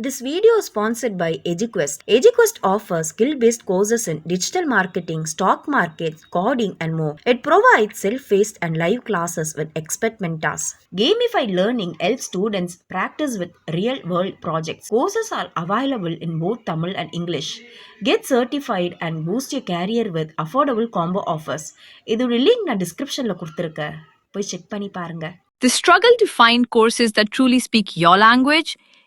This video is sponsored by EduQuest. EduQuest offers skill-based courses in digital marketing, stock market, coding, and more. It provides self-paced and live classes with expert mentors. Gamified learning helps students practice with real-world projects. Courses are available in both Tamil and English. Get certified and boost your career with affordable combo offers. இதோட link நான் டிஸ்கிரிப்ஷனில் கொடுத்துருக்கேன் போய் check பண்ணி பாருங்க The struggle to find courses that truly speak your language,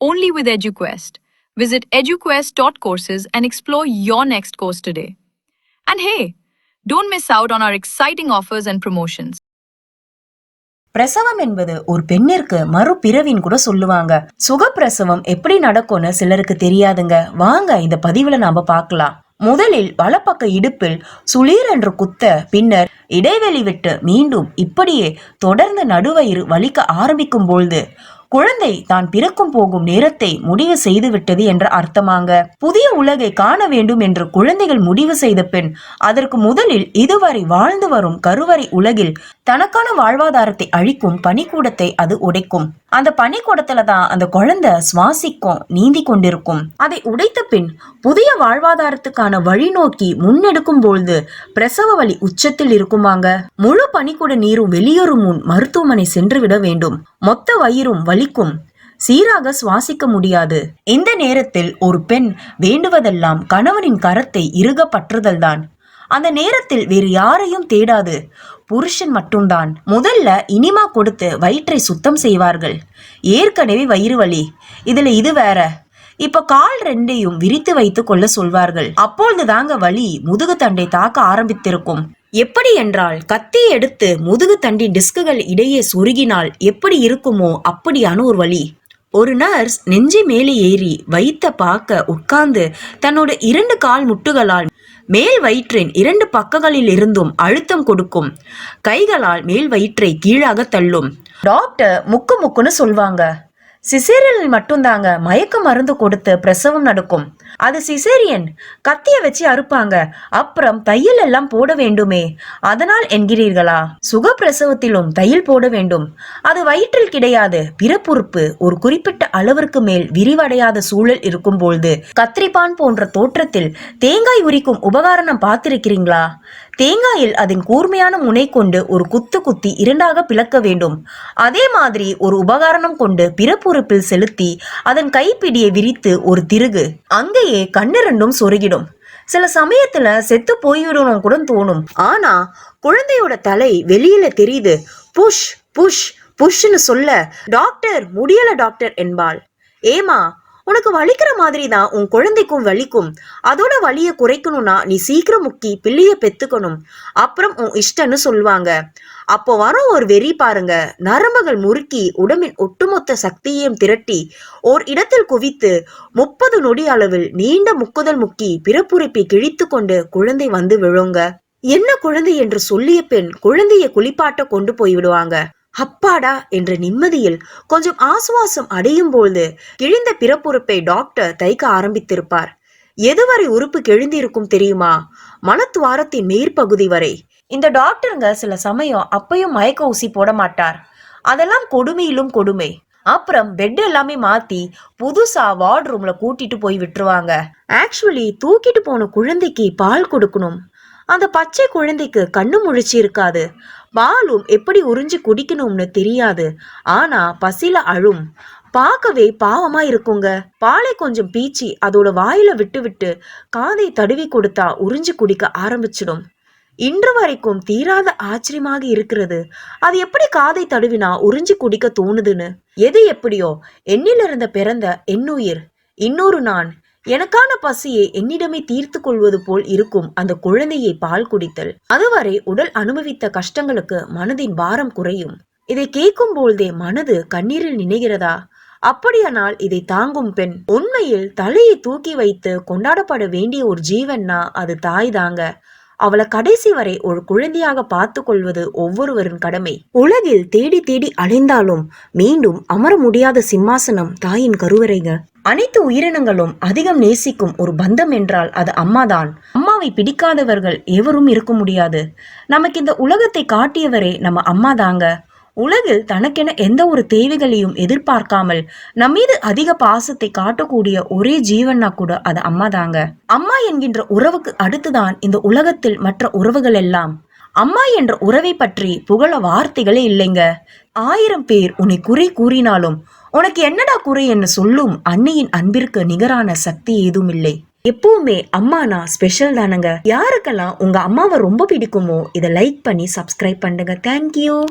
only with EduQuest. Visit eduquest.courses and explore your next course today. And hey, don't miss out on our exciting offers and promotions. பிரசவம் என்பது ஒரு பெண்ணிற்கு மறுபிறவின்னு கூட சொல்லுவாங்க சுகப்பிரசவம் எப்படி நடக்கும்னு சிலருக்கு தெரியாதுங்க வாங்க இந்த பதிவுல நாம பார்க்கலாம் முதலில் வலப்பக்க இடுப்பில் சுளீர் என்று குத்த பின்னர் இடைவெளி விட்டு மீண்டும் இப்படியே தொடர்ந்து நடுவயிறு வலிக்க ஆரம்பிக்கும் பொழுது குழந்தை தான் பிறக்கும் போகும் நேரத்தை முடிவு செய்து விட்டது என்ற அர்த்தமாங்க. புதிய உலகை காண வேண்டும் என்று குழந்தைகள் முடிவு செய்த பின் அதற்கு முதலில் இதுவரை வாழ்ந்து வரும் கருவறை உலகில் தனக்கான வாழ்வாதாரத்தை அழிக்கும் பணிக்கூடத்தை அது உடைக்கும். அந்த பனிக்கூடத்துல தான் அந்த குழந்தை சுவாசிக்கும் நீந்தி கொண்டிருக்கும். அதை உடைத்த பின் புதிய வாழ்வாதாரத்துக்கான வழி நோக்கி முன்னெடுக்கும் பொழுது பிரசவ வலி உச்சத்தில் இருக்குமாங்க. முழு பனிக்கூட நீரும் வெளியேறும் முன் மருத்துவமனை சென்று விட வேண்டும். மொத்த வயிறும் வலிக்கும். சீராக சுவாசிக்க முடியாது. இந்த நேரத்தில் ஒரு பெண் வேண்டுவதெல்லாம் கணவனின் கரத்தை இறுக பற்றுதல்தான் அந்த நேரத்தில் வேறு யாரையும் தேடாது. புருஷன் மட்டும்தான். முதல்ல இனிமா கொடுத்து வயிற்றை சுத்தம் செய்வார்கள். ஏற்கனவே வயிறு வலி. இதுல இது வேற. இப்ப கால் ரெண்டையும் விரித்து வைத்து கொள்ள சொல்வார்கள். அப்பொழுது தாங்க வலி முதுகு தண்டை தாக்க ஆரம்பித்திருக்கும். எப்படி என்றால் கத்தி எடுத்து முதுகு தண்டின் டிஸ்குகள் இடையே சொருகினால் எப்படி இருக்குமோ அப்படியான ஒரு வலி. ஒரு நர்ஸ் நெஞ்சு மேலே ஏறி வைத்த பார்க்க உட்கார்ந்து தன்னோட இரண்டு கால் முட்டுகளால் மேல் வயிற்றின் இரண்டு பக்கங்களில் இருந்தும் அழுத்தம் கொடுக்கும். கைகளால் மேல் வயிற்றை கீழாக தள்ளும். டாக்டர் முக்கு முக்குன்னு சொல்வாங்க. சிசேரியனில் மட்டும்தாங்க மயக்க மருந்து கொடுத்து பிரசவம் நடக்கும். அது சிசேரியன் கத்திய வச்சு அறுப்பாங்க. அப்புறம் தையல் எல்லாம் போட வேண்டுமே. அதனால் என்கிறீர்களா? சுக பிரசவத்திலும் தையல் போட வேண்டும். அது வயிற்றில் கிடையாது. பிறப்புறுப்பு. ஒரு குறிப்பிட்ட அளவிற்கு மேல் விரிவடையாத சூழல் இருக்கும் பொழுது கத்திரிப்பான் போன்ற தோற்றத்தில் தேங்காய் உரிக்கும் உபகரணம் பார்த்திருக்கிறீங்களா? தேங்காயில் அதன் கூர்மையான முனை கொண்டு ஒரு குத்து குத்தி இரண்டாக பிளக்க வேண்டும். அதே மாதிரி ஒரு உபகரணம் கொண்டு பிறப்புறுப்பில் செலுத்தி அதன் கைப்பிடியை விரித்து ஒரு திருகு. அங்கேயே கண்ணு ரெண்டும் சொருகிடும். சில சமயத்துல செத்து போய்விடணும் கூட தோணும். ஆனா குழந்தையோட தலை வெளியில தெரியுது. புஷ் புஷ் புஷ்னு சொல்ல டாக்டர் முடியல டாக்டர் என்பாள். ஏமா உனக்கு வலிக்கிற மாதிரி தான் உன் குழந்தைக்கும் வலிக்கும். அதோட வலியை குறைக்கணும்னா நீ சீக்கிரம் முக்கி பிள்ளைய பெத்துக்கணும். அப்புறம் உன் இஷ்டன்னு சொல்லுவாங்க. அப்போ வரும் ஒரு வெறி பாருங்க. நரம்புகள் முறுக்கி உடம்பின் ஒட்டுமொத்த சக்தியையும் திரட்டி ஓர் இடத்தில் குவித்து முப்பது நொடி அளவில் நீண்ட முக்குதல் முக்கி பிறப்புரைப்பை கிழித்து கொண்டு குழந்தை வந்து விழுங்க. என்ன குழந்தை என்று சொல்லிய பெண் குழந்தையை குளிப்பாட்ட கொண்டு போய் விடுவாங்க. அப்பாடா என்ற நிம்மதியில் கொஞ்சம் ஆசுவாசம் அடையும் பொழுது கிழிந்த பிறப்புறுப்பை டாக்டர் தைக்க ஆரம்பித்திருப்பார். எதுவரை உறுப்பு கிழிந்திருக்கும் தெரியுமா? மனத்துவாரத்தின் மேற்பகுதி வரை. இந்த டாக்டருங்க சில சமயம் அப்பையும் மயக்க ஊசி போட மாட்டார். அதெல்லாம் கொடுமையிலும் கொடுமை. அப்புறம் பெட் எல்லாமே மாத்தி புதுசா வார்ட் ரூம்ல கூட்டிட்டு போய் விட்டுருவாங்க. ஆக்சுவலி தூக்கிட்டு போன குழந்தைக்கு பால் கொடுக்கணும். அந்த பச்சை குழந்தைக்கு கண்ணு முழிச்சு இருக்காது பாலும் எப்படி உறிஞ்சு குடிக்கணும்னு தெரியாது. ஆனா பசில அழும். பார்க்கவே பாவமா இருக்குங்க. பாலை கொஞ்சம் பீச்சி அதோட வாயில விட்டு விட்டு காதை தடுவி கொடுத்தா உறிஞ்சு குடிக்க ஆரம்பிச்சிடும். இன்று வரைக்கும் தீராத ஆச்சரியமாக இருக்கிறது. அது எப்படி காதை தடுவினா உறிஞ்சி குடிக்க தோணுதுன்னு? எது எப்படியோ? என்னிலிருந்த பிறந்த என்னுயிர். இன்னொரு நான். எனக்கான பசியை என்னிடமே தீர்த்து கொள்வது போல் இருக்கும் அந்த குழந்தையை பால் குடித்தல். அதுவரை உடல் அனுபவித்த கஷ்டங்களுக்கு மனதின் பாரம் குறையும். இதை கேட்கும் போதே மனது கண்ணீரில் நினைகிறதா? அப்படியானால் இதை தாங்கும் பெண். உண்மையில் தலையை தூக்கி வைத்து கொண்டாடப்பட வேண்டிய ஒரு ஜீவன்னா அது தாய் தாங்க. அவளை கடைசி வரை ஒரு குழந்தையாக பார்த்து கொள்வது ஒவ்வொருவரின் கடமை. உலகில் தேடி தேடி அலைந்தாலும் மீண்டும் அமர முடியாத சிம்மாசனம் தாயின் கருவறைங்க. அனைத்து உயிரினங்களும் அதிகம் நேசிக்கும் ஒரு பந்தம் என்றால் அது அம்மாதான். அம்மாவை பிடிக்காதவர்கள் எவரும் இருக்க முடியாது. நமக்கு இந்த உலகத்தை காட்டியவரே நம்ம அம்மா தாங்க உலகில் தனக்கென எந்த ஒரு தேவைகளையும் எதிர்பார்க்காமல் நம்மீது அதிக பாசத்தை காட்டக்கூடிய ஒரே ஜீவன்னா கூட அது அம்மா தாங்க அம்மா என்கின்ற உறவுக்கு அடுத்துதான் இந்த உலகத்தில் மற்ற உறவுகள் எல்லாம். அம்மா என்ற உறவை பற்றி புகழ வார்த்தைகளே இல்லைங்க. ஆயிரம் பேர் உன்னை குறை கூறினாலும் உனக்கு என்னடா குறை என்று சொல்லும் அன்னையின் அன்பிற்கு நிகரான சக்தி ஏதும் இல்லை எப்பவுமே அம்மானா ஸ்பெஷல் தானங்க. யாருக்கெல்லாம் உங்க அம்மாவை ரொம்ப பிடிக்குமோ இதை லைக் பண்ணி சப்ஸ்கிரைப் பண்ணுங்க. தேங்க்யூ